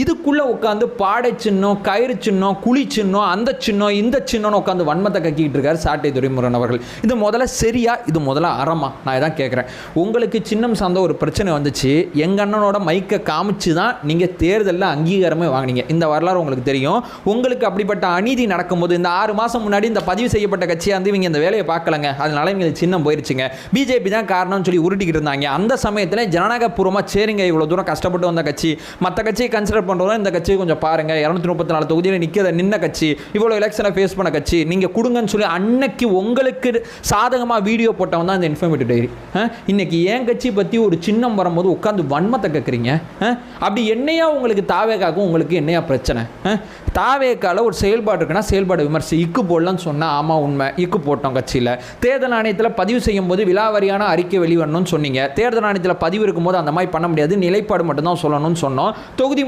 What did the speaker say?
இதுக்குள்ளே உட்காந்து பாடை சின்னம் கயிறு சின்னம் குழி சின்னம் அந்த சின்னம் இந்த சின்னம்னு உட்காந்து வன்மத்தை கக்கிட்டு இருக்காரு சாட்டை துரைமுருகன் அவர்கள். இது முதல்ல சரியா இது முதல்ல அறமா? நான் இதான் கேட்குறேன் உங்களுக்கு சின்னம் சார்ந்த ஒரு பிரச்சனை வந்துச்சு. எங்கள் அண்ணனோட மைக்கை காமிச்சு தான் நீங்கள் தேர்தலில் அங்கீகாரமே வாங்கினீங்க. இந்த வரலாறு உங்களுக்கு தெரியும். உங்களுக்கு அப்படிப்பட்ட அநீதி நடக்கும்போது இந்த ஆறு மாதம் முன்னாடி இந்த பதிவு செய்யப்பட்ட கட்சியாக வந்து இவங்க இந்த வேலையை பார்க்கலங்க. அதனால இவங்க சின்னம் போயிருச்சுங்க. பிஜேபி தான் காரணம்னு சொல்லி உருட்டிக்கிட்டு இருந்தாங்க. அந்த சமயத்தில் ஜனநாயகபூர்வமாக சரிங்க இவ்வளோ தூரம் கஷ்டப்பட்டு வந்த கட்சி. மற்ற கட்சியை கன்சிடர் பண்ணுறோம் இந்த கட்சியை கொஞ்சம் பாருங்க. இரநூத்தி முப்பத்தி நாலு தொகுதியில் நிற்கிற நின்ன கட்சி இவ்வளோ எலெக்ஷனை ஃபேஸ் பண்ண கட்சி நீங்கள் கொடுங்கன்னு சொல்லி அன்னைக்கு உங்களுக்கு சாதகமாக வீடியோ போட்டவன் தான் இந்த இன்ஃபர்மேட்டிவ் டைரி இன்னைக்கு என் கட்சி பற்றி ஒரு சின்னம் வரும்போது உட்காந்து வன்மத்தை கேட்குறீங்க அப்படி என்னையா உங்களுக்கு தாவேக்காக்கும் உங்களுக்கு என்னையா பிரச்சனை? தாவேக்கால ஒரு செயல்பாடு இருக்குன்னா செயல்பாடு விமர்சி. இக்கு போடலாம்னு சொன்னால் ஆமாம் உண்மை. இக்கு போட்டோம் கட்சியில். தேர்தல் ஆணையத்தில் பதிவு செய்யும் போது விலாவாரியான அறிக்கை வெளிவரணும்னு சொன்னீங்க. தேர்தல் ஆணையத்தில் பதிவு இருக்கும்போது அந்த மாதிரி பண்ண முடியாது. நிலைப்பாடு மட்டும்தான் சொல்லணும்னு சொன்னோம். தொகுதி